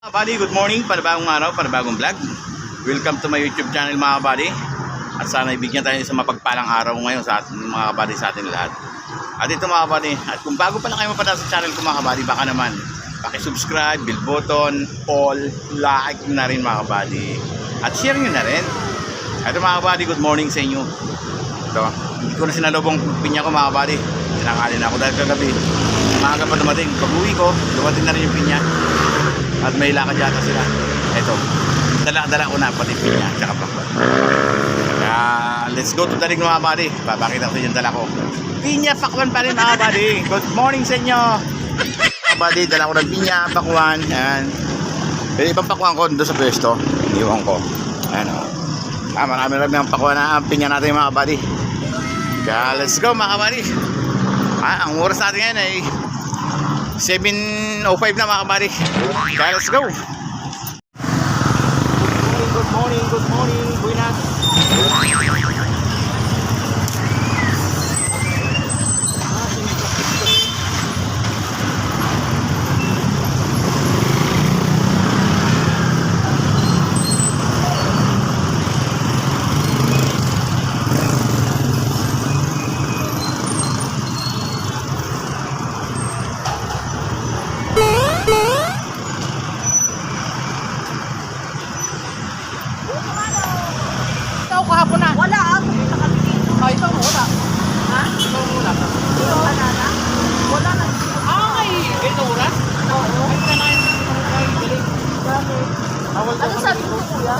Mga buddy, good morning, panibagong araw, panibagong vlog. Welcome to my YouTube channel mga buddy. At sana ibigyan tayo sa mapagpalang araw ngayon sa atin, mga buddy sa atin lahat. At ito mga buddy, at kung bago pa lang kayo mapadala sa channel ko mga buddy, baka naman paki-subscribe, bell button, all, like na rin mga buddy. At share nyo na rin. Ito mga buddy, good morning sa inyo. Ito, hindi ko na sinalubong pinya ko mga buddy. Tinangali na ako dahil kagabi. Maaga pa dumating. Pag uwi ko, dumating na rin yung pinya. At may lakad yata sila. Ito. Dala-dala ko na pati pinya. Tsaka pakwan. Kaya let's go to ring mga buddy. Papakita ko sa yung dala ko. Pinya, pakwan pa rin mga buddy. Good morning sa inyo. Mga buddy, dala ko ng pinya, pakwan. Yan. Pero ibang pakwan ko doon sa pwesto. Iniwan ko. Ayan o. Ah, marami rin ang pakwan na pinya natin mga buddy. Kaya let's go mga buddy. Ah, ang oras natin ngayon ay 7.05 na mga kabari. Kaya let's go! Good morning, good morning, buenas. Ikaw kahapon na. Wala ako sa kabili. Ay, ikaw wala. Ha? Ikaw wala. Wala na. Wala na. Ay, ito oras? Oo. Ay, kanain na ito. Ay, galing. Bakit? Bawal daw Ano sabi mo kuya?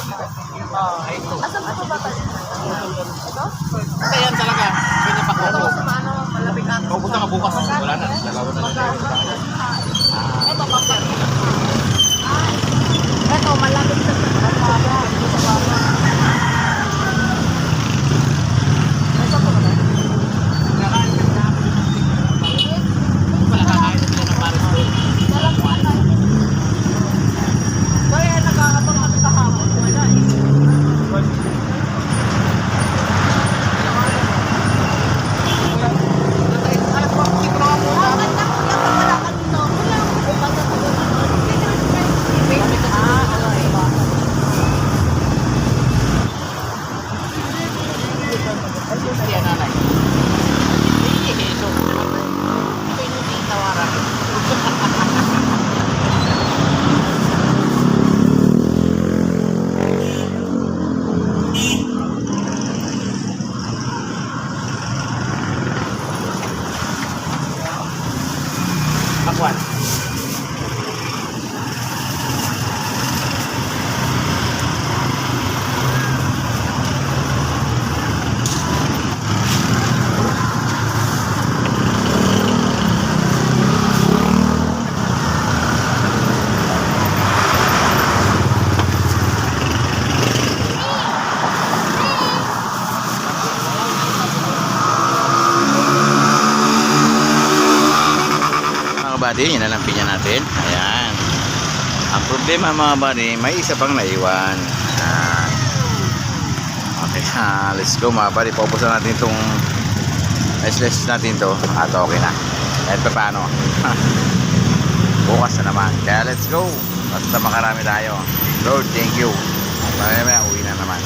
Ito. Asan ba ba tayo? Ito? Ito yan talaga. Pwede pa Ito ko. kasi maano, malapit na. Pupunta ka bukas. Wala na. Dalawa na. Ito, bakit? Ito, malapit sa sa baba. Ito sa baba. Ito pa ba? Wala kakain sila ng pares doon. Walang wala. Kaya nag-aabang kami kahapon. Wala eh. Alas pa, siguro ako muna. Ah, ba't ako yung wala ka dito? Wala ako. Ba't ako dito? Ah, okay. Kaya nanay. Eh, so, ito yung hindi tawaran. Pakwan. Mga buddy, yun na lang pinya natin. Ayan. Ang problema mga buddy, may isa pang naiwan. Ayan. Okay, ah, let's go mga buddy. Paupusan natin itong slice natin to at okay na. Kahit pa paano. Bukas na naman. Kaya let's go. Basta makarami tayo. Lord, thank you. Mamaya uwi na naman.